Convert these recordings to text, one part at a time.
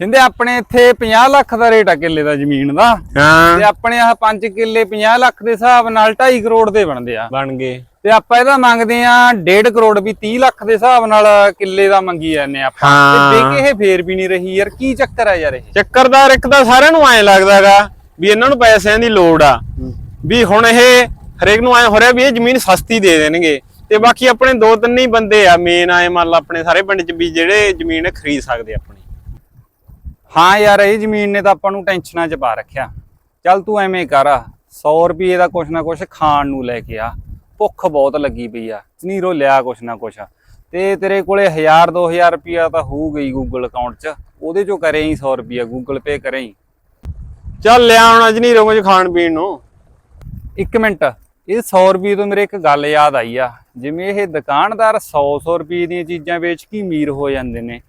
ਕਹਿੰਦੇ ਆਪਣੇ ਇੱਥੇ 50 ਲੱਖ ਦਾ ਰੇਟ ਆ ਕਿੱਲੇ ਦਾ ਜ਼ਮੀਨ ਦਾ। ਹਾਂ। ਤੇ ਆਪਣੇ ਆਹ 5 ਕਿੱਲੇ 50 ਲੱਖ ਦੇ ਹਿਸਾਬ ਨਾਲ 2.5 ਕਰੋੜ ਦੇ ਬਣਦੇ ਆ। ਬਣ ਗਏ। ਤੇ ਆਪਾਂ ਇਹਦਾ ਮੰਗਦੇ ਆ 1.5 ਕਰੋੜ ਵੀ 30 ਲੱਖ ਦੇ ਹਿਸਾਬ ਨਾਲ ਕਿੱਲੇ ਦਾ ਮੰਗੀ ਜਾਂਦੇ ਆਪਾਂ। ਤੇ ਹਾਂ। ਦੇ ਇਹ ਫੇਰ ਵੀ ਨਹੀਂ ਰਹੀ ਯਾਰ ਕੀ ਚੱਕਰ ਆ ਯਾਰ ਇਹ? ਚੱਕਰਦਾਰ ਇੱਕ ਤਾਂ ਸਾਰਿਆਂ ਨੂੰ ਐਂ ਲੱਗਦਾਗਾ ਵੀ ਇਹਨਾਂ ਨੂੰ ਪੈਸਿਆਂ ਦੀ ਲੋੜ ਆ। ਵੀ ਹੁਣ ਇਹ ਹਰੇਕ ਨੂੰ ਐਂ ਹੋ ਰਿਹਾ ਵੀ ਇਹ ਜ਼ਮੀਨ ਸਸਤੀ ਦੇ ਦੇਣਗੇ। ਤੇ ਬਾਕੀ ਆਪਣੇ ਦੋ ਤਿੰਨ ਹੀ ਬੰਦੇ ਆ ਮੇਨ ਆਏ ਮੰਨ ਲਾ ਆਪਣੇ ਸਾਰੇ ਪਿੰਡ 'ਚ ਵੀ ਜਿਹੜੇ ਜ਼ਮੀਨ ਖਰੀਦ ਸਕਦੇ ਆਪਣੀ ਹਾਂ ਯਾਰ, ਇਹ ਜ਼ਮੀਨ ਨੇ ਤਾਂ ਆਪਾਂ ਨੂੰ ਟੈਨਸ਼ਨਾਂ 'ਚ ਪਾ ਰੱਖਿਆ। ਚੱਲ ਤੂੰ ਐਵੇਂ ਕਰ 100 ਰੁਪਏ ਦਾ ਕੁਛ ਨਾ ਕੁਛ ਖਾਣ ਨੂੰ ਲੈ ਕੇ ਆ। ਭੁੱਖ ਬਹੁਤ ਲੱਗੀ ਪਈ ਆ ਨੀਰੋ ਲਿਆ ਕੁਛ ਨਾ ਕੁਛ। ਤੇ ਤੇਰੇ ਕੋਲੇ 1000 2000 ਰੁਪਿਆ ਤਾਂ ਹੋਊ ਗਈ ਗੂਗਲ ਅਕਾਊਂਟ 'ਚ। ਉਹਦੇ 'ਚੋਂ ਕਰੇ ਹੀ 100 ਰੁਪਿਆ ਗੂਗਲ ਪੇ ਕਰੇ ਹੀ। ਚੱਲ ਲਿਆ ਹੁਣ ਜਨੀਰੋ ਕੁਝ ਖਾਣ ਪੀਣ ਨੂੰ। ਇੱਕ ਮਿੰਟ, ਇਹ 100 ਰੁਪਏ ਤੋਂ ਮੇਰੇ ਇੱਕ ਗੱਲ ਯਾਦ ਆਈ ਆ। ਜਿਵੇਂ ਇਹ ਦੁਕਾਨਦਾਰ 100 100 ਰੁਪਏ ਦੀਆਂ ਚੀਜ਼ਾਂ ਵੇਚ ਕੇ ਅਮੀਰ ਹੋ ਜਾਂਦੇ ਨੇ।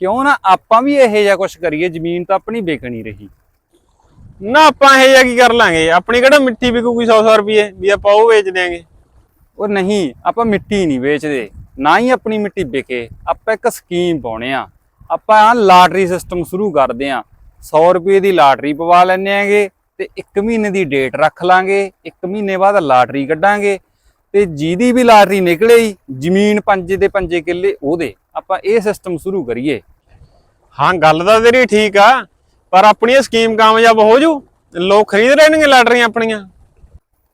ਕਿਉਂ ਨਾ ਆਪਾਂ ਵੀ ਇਹੋ ਜਿਹਾ ਕੁਝ ਕਰੀਏ ਜ਼ਮੀਨ ਤਾਂ ਆਪਣੀ ਵਿਕ ਨਹੀਂ ਰਹੀ। ਨਾ ਆਪਾਂ ਇਹ ਜਿਹਾ ਕੀ ਕਰ ਲਾਂਗੇ? ਆਪਣੀ ਕਿਹੜਾ ਮਿੱਟੀ ਵਿਕੂਗੀ 100 100 ਰੁਪਏ? ਵੀ ਆਪਾਂ ਉਹ ਵੇਚ ਦਿਆਂਗੇ। ਉਹ ਨਹੀਂ ਆਪਾਂ ਮਿੱਟੀ ਨਹੀਂ ਵੇਚਦੇ। ਨਾ ਹੀ ਆਪਣੀ ਮਿੱਟੀ ਵਿਕੇ। ਆਪਾਂ ਇੱਕ ਸਕੀਮ ਪਾਉਣੇ ਆ। ਆਪਾਂ ਲਾਟਰੀ ਸਿਸਟਮ ਸ਼ੁਰੂ ਕਰਦੇ ਆ। 100 ਰੁਪਏ ਦੀ ਲਾਟਰੀ ਪਵਾ ਲੈਣੇ ਆਂਗੇ ਤੇ 1 ਮਹੀਨੇ ਦੀ ਡੇਟ ਰੱਖ ਲਾਂਗੇ। 1 ਮਹੀਨੇ ਬਾਅਦ ਲਾਟਰੀ ਕੱਢਾਂਗੇ। ਤੇ ਜਿਹਦੀ ਵੀ ਲਾਟਰੀ ਨਿਕਲੇ ਹੀ ਜ਼ਮੀਨ ਪੰਜੇ ਦੇ ਪੰਜੇ ਕਿੱਲੇ ਉਹਦੇ। ਆਪਾਂ ਇਹ ਸਿਸਟਮ ਸ਼ੁਰੂ ਕਰੀਏ। ਹਾਂ ਗੱਲ ਤਾਂ ਤੇਰੀ ਠੀਕ ਆ ਪਰ ਆਪਣੀ ਇਹ ਸਕੀਮ ਕਾਮਯਾਬ ਹੋ ਜੂ ਲੋਕ ਖਰੀਦ ਲੈਣਗੇ ਲਾਟਰੀਆਂ ਆਪਣੀਆਂ।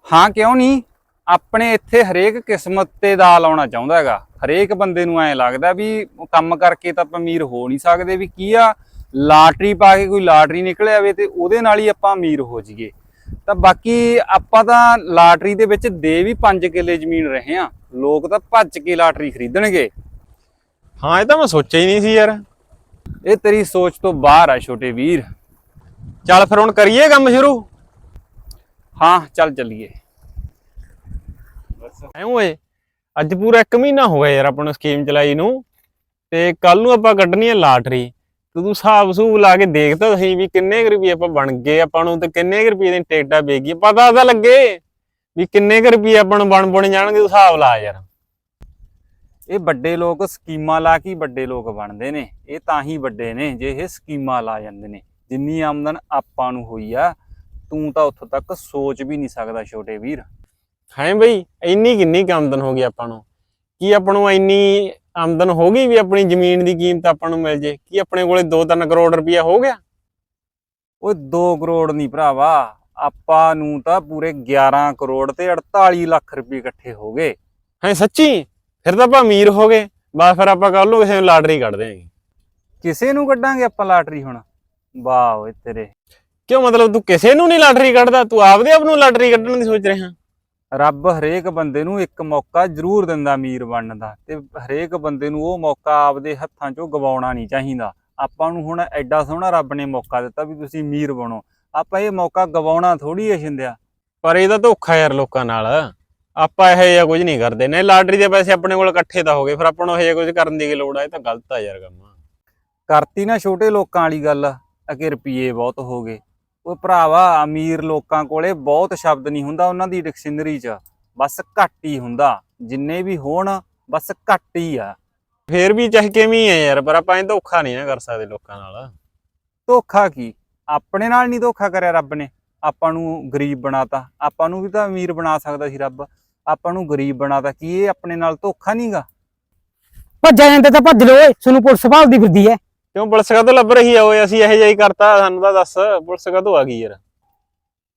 ਹਾਂ ਕਿਉਂ ਨਹੀਂ ਆਪਣੇ ਇੱਥੇ ਹਰੇਕ ਕਿਸਮਤ ਤੇ ਦਾ ਲਾਉਣਾ ਚਾਹੁੰਦਾ ਹੈਗਾ। ਹਰੇਕ ਬੰਦੇ ਨੂੰ ਐਂ ਲੱਗਦਾ ਵੀ ਕੰਮ ਕਰਕੇ ਤਾਂ ਆਪਾਂ ਅਮੀਰ ਹੋ ਨਹੀਂ ਸਕਦੇ ਵੀ ਕੀ ਆ ਲਾਟਰੀ ਪਾ ਕੇ ਕੋਈ ਲਾਟਰੀ ਨਿਕਲ ਆਵੇ ਤੇ ਉਹਦੇ ਨਾਲ ਹੀ ਆਪਾਂ ਅਮੀਰ ਹੋ ਜਾਈਏ। ਤਾਂ ਬਾਕੀ ਆਪਾਂ ਤਾਂ ਲਾਟਰੀ ਦੇ ਵਿੱਚ ਦੇ ਵੀ 5 ਕਿੱਲੇ ਜ਼ਮੀਨ ਰਹੇ ਆ ਲੋਕ ਤਾਂ ਭੱਜ ਕੇ ਲਾਟਰੀ ਖਰੀਦਣਗੇ। ਹਾਂ ਇਹ ਤਾਂ ਮੈਂ ਸੋਚਿਆ ਹੀ ਨਹੀਂ ਸੀ ਯਾਰ। ਇਹ ਤੇਰੀ ਸੋਚ ਤੋਂ ਬਾਹਰ ਆ ਛੋਟੇ ਵੀਰ। ਚੱਲ ਫਿਰ ਹੁਣ ਕਰੀਏ ਕੰਮ ਸ਼ੁਰੂ। ਹਾਂ ਚੱਲ ਚੱਲੀਏ। ਐ ਓਏ ਅੱਜ ਪੂਰਾ 1 ਮਹੀਨਾ ਹੋ ਗਿਆ ਯਾਰ ਆਪਾਂ ਨੂੰ ਸਕੀਮ ਚਲਾਈ ਨੂੰ। ਤੇ ਕੱਲ ਨੂੰ ਆਪਾਂ ਕੱਢਣੀ ਹੈ ਲਾਟਰੀ। ਤੇ ਤੂੰ ਹਿਸਾਬ ਸੂਬ ਲਾ ਕੇ ਦੇਖ ਤਾਂ ਸਹੀ ਵੀ ਕਿੰਨੇ ਕੁ ਰੁਪਏ ਆਪਾਂ ਬਣ ਗਏ ਆਪਾਂ ਨੂੰ ਤੇ ਕਿੰਨੇ ਕੁ ਰੁਪਏ ਦੀ ਟਿਕਟਾਂ ਵੇਗੀ ਪਤਾ ਤਾਂ ਲੱਗੇ ਵੀ ਕਿੰਨੇ ਕੁ ਰੁਪਏ ਆਪਾਂ ਨੂੰ ਬਣ ਬਣ ਜਾਣਗੇ ਤੂੰ ਹਿਸਾਬ ਲਾ ਯਾਰ। ਇਹ ਵੱਡੇ ਲੋਕ ਸਕੀਮਾਂ ਲਾ ਕੇ ਵੱਡੇ ਲੋਕ ਬਣਦੇ ਨੇ ਇਹ ਤਾਂ ਹੀ ਵੱਡੇ ਨੇ ਜੇ ਇਹ ਸਕੀਮਾਂ ਲਾ ਜਾਂਦੇ ਨੇ ਜਿੰਨੀ ਆਮਦਨ ਆਪਾਂ ਨੂੰ ਹੋਈ ਆ ਤੂੰ ਤਾਂ ਉੱਥੋਂ ਤੱਕ ਸੋਚ ਵੀ ਨਹੀਂ ਸਕਦਾ ਛੋਟੇ ਵੀਰ। ਹੈ ਬਈ ਇੰਨੀ ਕਿੰਨੀ ਕੁ ਆਮਦਨ ਹੋ ਗਈ ਆਪਾਂ ਨੂੰ? ਕੀ ਆਪਾਂ ਨੂੰ ਇੰਨੀ ਆਮਦਨ ਹੋ ਗਈ ਵੀ ਆਪਣੀ ਜ਼ਮੀਨ ਦੀ ਕੀਮਤ ਆਪਾਂ ਨੂੰ ਮਿਲ ਜੇ। ਕੀ ਆਪਣੇ ਕੋਲੇ 2-3 ਕਰੋੜ ਰੁਪਇਆ ਹੋ ਗਿਆ? ਓਏ 2 ਕਰੋੜ ਨਹੀਂ ਭਰਾਵਾ। ਆਪਾਂ ਨੂੰ ਤਾਂ ਪੂਰੇ 11 ਕਰੋੜ ਤੇ 48 ਲੱਖ ਰੁਪਏ ਇਕੱਠੇ ਹੋ ਗਏ। ਹੈ ਸੱਚੀ? ਫਿਰ ਤਾਂ ਆਪਾਂ ਅਮੀਰ ਹੋ ਗਏ। ਬਸ ਫਿਰ ਆਪਾਂ ਕੱਲ ਨੂੰ ਕਿਸੇ ਨੂੰ ਲਾਟਰੀ ਕੱਢ ਦਿਆਂਗੇ। ਕਿਸੇ ਨੂੰ ਕੱਢਾਂਗੇ ਆਪਾਂ ਲਾਟਰੀ ਹੁਣ? ਵਾਹ ਓਏ ਤੇਰੇ। ਕਿਉਂ ਮਤਲਬ ਤੂੰ ਕਿਸੇ ਨੂੰ ਨਹੀਂ ਲਾਟਰੀ ਕੱਢਦਾ? ਤੂੰ ਆਪਦੇ ਆਪ ਨੂੰ ਲਾਟਰੀ ਕੱਢਣ ਦੀ ਸੋਚ ਰਿਹਾ। ਰੱਬ ਹਰੇਕ ਬੰਦੇ ਨੂੰ ਇੱਕ ਮੌਕਾ ਜ਼ਰੂਰ ਦਿੰਦਾ ਅਮੀਰ ਬਣਨ ਦਾ ਤੇ ਹਰੇਕ ਬੰਦੇ ਨੂੰ ਉਹ ਮੌਕਾ ਆਪਦੇ ਹੱਥਾਂ 'ਚੋਂ ਗਵਾਉਣਾ ਨਹੀਂ ਚਾਹੀਦਾ। ਆਪਾਂ ਨੂੰ ਹੁਣ ਐਡਾ ਸੋਹਣਾ ਰੱਬ ਨੇ ਮੌਕਾ ਦਿੱਤਾ ਵੀ ਤੁਸੀਂ ਅਮੀਰ ਬਣੋ। ਆਪਾਂ ਇਹ ਮੌਕਾ ਗਵਾਉਣਾ ਥੋੜੀ ਹੈ ਸ਼ਿੰਦਿਆ। ਪਰ ਇਹਦਾ ਧੋਖਾ ਯਾਰ ਲੋਕਾਂ ਨਾਲ। ਆਪਾਂ ਇਹ ਜਿਹਾ ਕੁਝ ਨਹੀਂ ਕਰਦੇ। ਨੇ ਲਾਟਰੀ ਦੇ ਪੈਸੇ ਆਪਣੇ ਕੋਲ ਇਕੱਠੇ ਤਾਂ ਹੋ ਗਏ ਫਿਰ ਆਪਾਂ ਨੂੰ ਇਹ ਜਿਹਾ ਕੁਝ ਕਰਨ ਦੀ ਕੀ ਲੋੜ ਆ? ਇਹ ਤਾਂ ਗਲਤ ਆ ਯਾਰ ਕੰਮ। ਕਰਤੀ ਨਾ ਛੋਟੇ ਲੋਕਾਂ ਵਾਲੀ ਗੱਲ ਅਕੇ ਰੁਪਏ ਬਹੁਤ ਹੋ ਗਏ। ਉਹ ਭਰਾਵਾ ਅਮੀਰ ਲੋਕਾਂ ਕੋਲੇ ਬਹੁਤ ਸ਼ਬਦ ਨਹੀਂ ਹੁੰਦਾ ਉਹਨਾਂ ਦੀ ਡਿਕਸ਼ਨਰੀ 'ਚ। ਬਸ ਘੱਟ ਹੀ ਹੁੰਦਾ। ਜਿੰਨੇ ਵੀ ਹੋਣ ਬਸ ਘੱਟ ਹੀ ਆ। ਫੇਰ ਵੀ ਚਾਹੇ ਕਿਵੇਂ ਆ ਯਾਰ ਪਰ ਆਪਾਂ ਇਹ ਧੋਖਾ ਨਹੀਂ ਨਾ ਕਰ ਸਕਦੇ ਲੋਕਾਂ ਨਾਲ। ਧੋਖਾ ਕੀ? ਆਪਣੇ ਨਾਲ ਨਹੀਂ ਧੋਖਾ ਕਰਿਆ ਰੱਬ ਨੇ। ਆਪਾਂ ਨੂੰ ਗਰੀਬ ਬਣਾਤਾ। ਆਪਾਂ ਨੂੰ ਵੀ ਤਾਂ ਅਮੀਰ ਬਣਾ ਸਕਦਾ ਸੀ ਰੱਬ। ਆਪਾਂ ਨੂੰ ਗਰੀਬ ਬਣਾਤਾ। ਕੀ ਇਹ ਆਪਣੇ ਨਾਲ ਧੋਖਾ ਨਹੀਂਗਾ ਭੱਜਿਆ ਜਾਂਦੇ ਤਾਂ ਭੱਜ ਲਓ ਓਏ। ਤੁਹਾਨੂੰ ਪੁਲਿਸ ਭਾਲਦੀ ਫਿਰਦੀ ਐ। ਕਿਉਂ ਪੁਲਿਸ ਕਦੋਂ ਲੱਭ ਰਹੀ ਆ ਓਏ ਅਸੀਂ ਇਹ ਜਿਹਾ ਹੀ ਕਰਤਾ ਸਾਨੂੰ ਤਾਂ ਦੱਸ ਪੁਲਿਸ ਕਦੋਂ ਆ ਗਈ ਯਾਰ।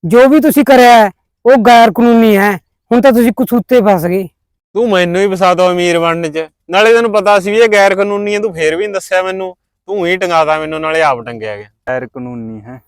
ਜੋ ਵੀ ਤੁਸੀਂ ਕਰਿਆ ਹੈ, ਉਹ ਗੈਰ ਕਾਨੂੰਨੀ ਹੈ ਹੁਣ ਤਾਂ ਤੁਸੀਂ ਕਸੂਤੇ ਫਸ ਗਏ। ਤੂੰ ਮੈਨੂੰ ਹੀ ਫਸਾਦਾ ਅਮੀਰ ਬਣਨ ਚ। ਨਾਲੇ ਤੈਨੂੰ ਪਤਾ ਸੀ ਵੀ ਇਹ ਗੈਰ ਕਾਨੂੰਨੀ ਹੈ ਤੂੰ ਫੇਰ ਵੀ ਨੀ ਦੱਸਿਆ ਮੈਨੂੰ। ਤੂੰ ਹੀ ਟੰਗਾਦਾ ਮੈਨੂੰ ਨਾਲੇ ਆਪ ਟੰਗਿਆ ਗਿਆ। ਗੈਰ ਕਾਨੂੰਨੀ ਹੈ।